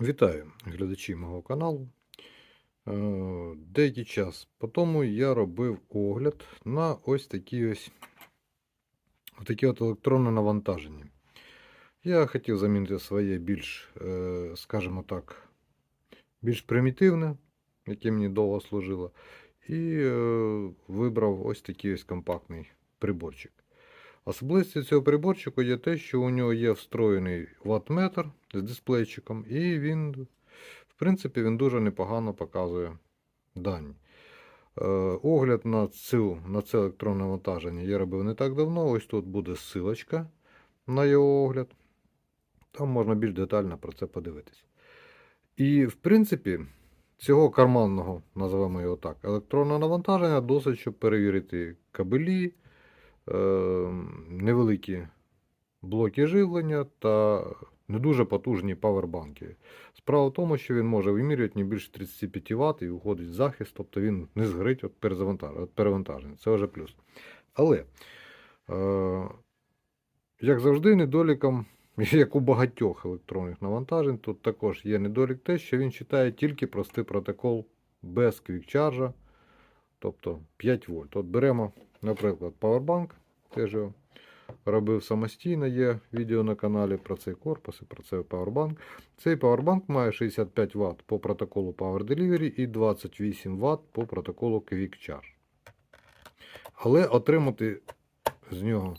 Вітаю глядачі мого каналу. Е, Деякий час по тому я робив огляд на ось такі ось такі от електронне навантаження. Я хотів замінити своє більш, е, скажімо так, більш примітивне, яке мені довго служило, і е, вибрав ось такий ось компактний приборчик. Особливістю цього приборчику є те, що у нього є встроєний ваттметр з дисплейчиком, і він, в принципі, він дуже непогано показує дані. Е, огляд на, цю, на це електронне навантаження я робив не так давно. Ось тут буде ссылочка на його огляд. Там можна більш детально про це подивитись. І, в принципі, цього карманного, називаємо його так, електронного навантаження досить, щоб перевірити кабелі, невеликі блоки живлення та не дуже потужні павербанки. Справа в тому, що він може вимірювати не більше 35 Вт і виходить в захист, тобто він не згорить від перевантаження. Це вже плюс. Але, е, як завжди, недоліком, як у багатьох електронних навантажень, тут також є недолік те, що він читає тільки простий протокол без квікчаржа, тобто 5 вольт. От беремо, наприклад, Powerbank, теж робив самостійно, є відео на каналі про цей корпус і про цей Powerbank. Цей Powerbank має 65 Вт по протоколу Power Delivery і 28 Вт по протоколу Quick Charge. Але отримати з нього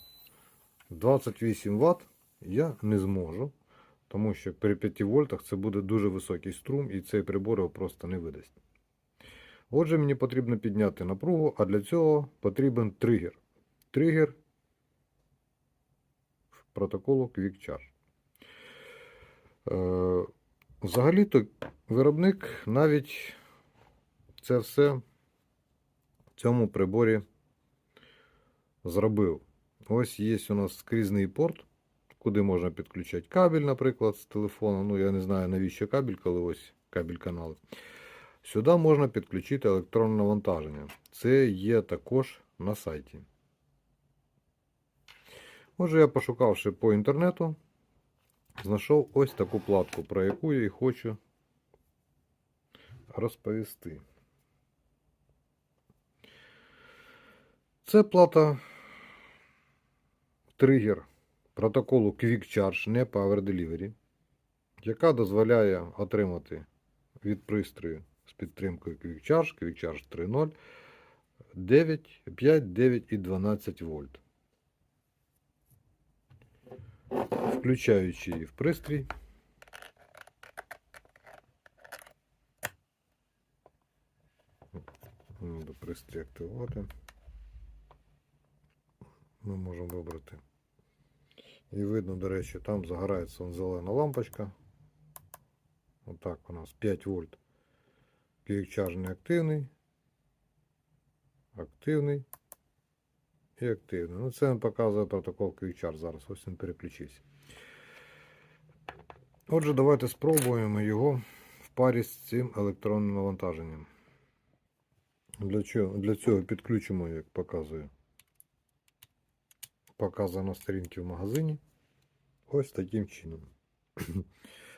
28 Вт я не зможу, тому що при 5 вольтах це буде дуже високий струм і цей прибор його просто не видасть. Отже, мені потрібно підняти напругу, а для цього потрібен тригер. Тригер протоколу Quick Charge. Е, Взагалі-то виробник навіть це все в цьому приборі зробив. Ось є у нас скрізний порт, куди можна підключати кабель, наприклад, з телефону. Ну, я не знаю, навіщо кабель, коли ось кабель канали. Сюди можна підключити електронне навантаження. Це є також на сайті. Отже, я пошукавши по інтернету, знайшов ось таку платку, про яку я і хочу розповісти. Це плата тригер протоколу Quick Charge, не Power Delivery, яка дозволяє отримати від пристрою підтримкою Quick Charge, 3.0 9, 5, 9 і 12 вольт. Включаючи її в пристрій. Треба пристрій активувати. Ми можемо вибрати. І видно, до речі, там загорається зелена лампочка. Отак у нас 5 вольт. Квікчарж не активний. І активний. Ну, це він показує протокол Quick Зараз. Ось він переключився. Отже, давайте спробуємо його в парі з цим електронним навантаженням. Для чого? Для цього підключимо, як показує. Показано на сторінці в магазині. Ось таким чином.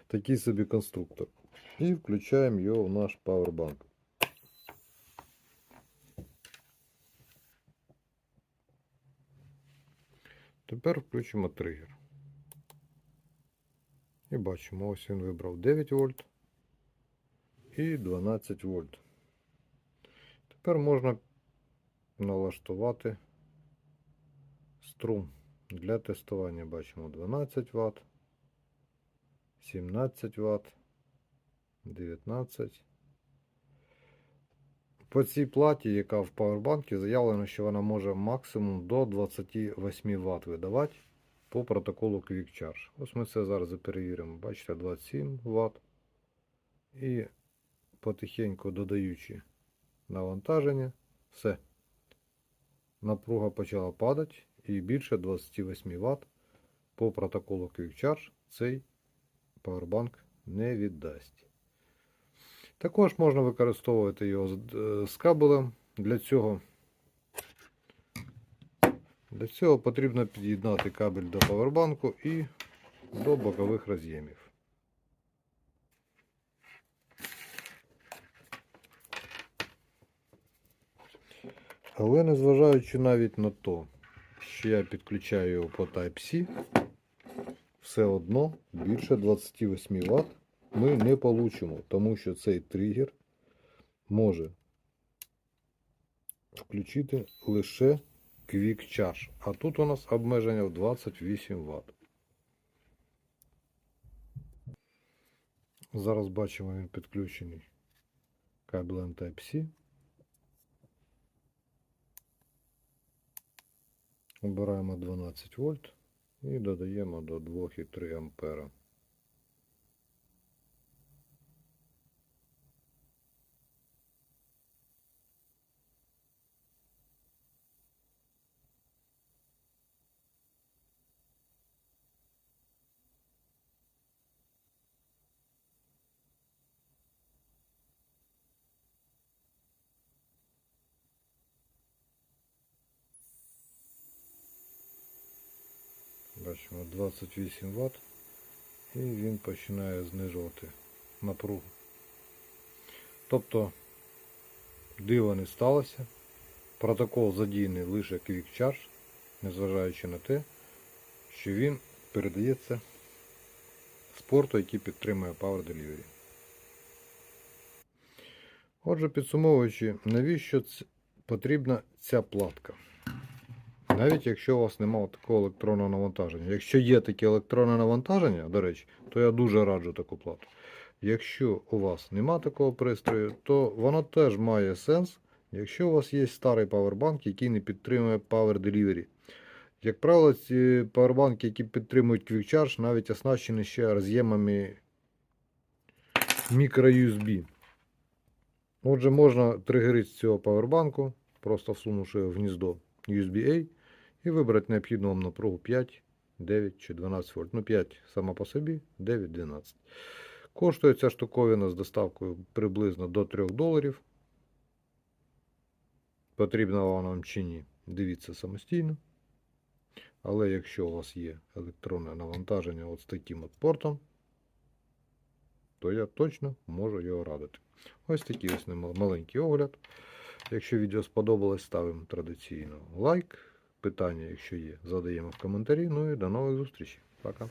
Такий собі конструктор. І включаємо його в наш Powerbank. Тепер включимо тригер. І бачимо, ось він вибрав 9 вольт і 12 вольт. Тепер можна налаштувати струм для тестування. Бачимо 12 Вт, 17 Вт, 19. По цій платі, яка в павербанкі, заявлено, що вона може максимум до 28 Вт видавати по протоколу Quick Charge. Ось ми це зараз перевіримо. Бачите, 27 Вт. І потихеньку додаючи навантаження, все. Напруга почала падати і більше 28 Вт по протоколу Quick Charge цей павербанк не віддасть. Також можна використовувати його е, з кабелем. Для цього для цього потрібно під'єднати кабель до павербанку і до бокових роз'ємів. Але незважаючи навіть на то, що я підключаю його по Type-C, все одно більше 28 Вт ми не получимо, тому що цей тригер може включити лише Quick Charge. А тут у нас обмеження в 28 Вт. Зараз бачимо, він підключений кабелем Type-C. Обираємо 12 вольт і додаємо до 2,3 ампера. Бачимо 28 Вт і він починає знижувати напругу. Тобто диво не сталося. Протокол задіяний лише Quick Charge, незважаючи на те, що він передається з порту, який підтримує Power Delivery. Отже, підсумовуючи, навіщо потрібна ця платка? Навіть якщо у вас немає такого електронного навантаження. Якщо є таке електронне навантаження, до речі, то я дуже раджу таку плату. Якщо у вас нема такого пристрою, то воно теж має сенс, якщо у вас є старий павербанк, який не підтримує Power Delivery. Як правило, ці павербанки, які підтримують Quick Charge, навіть оснащені ще роз'ємами microUSB. Отже, можна тригерити з цього павербанку, просто всунувши в гніздо USB-A і вибрати необхідну вам напругу 5, 9 чи 12 вольт. Ну 5 сама по собі, 9, 12. Коштує ця штуковина з доставкою приблизно до 3 доларів. Потрібна вона вам чи ні, дивіться самостійно. Але якщо у вас є електронне навантаження от з таким от портом, то я точно можу його радити. Ось такий ось маленький огляд. Якщо відео сподобалось, ставимо традиційно лайк. Питання, якщо є, задаємо в коментарі. Ну і до нових зустрічей. Пока.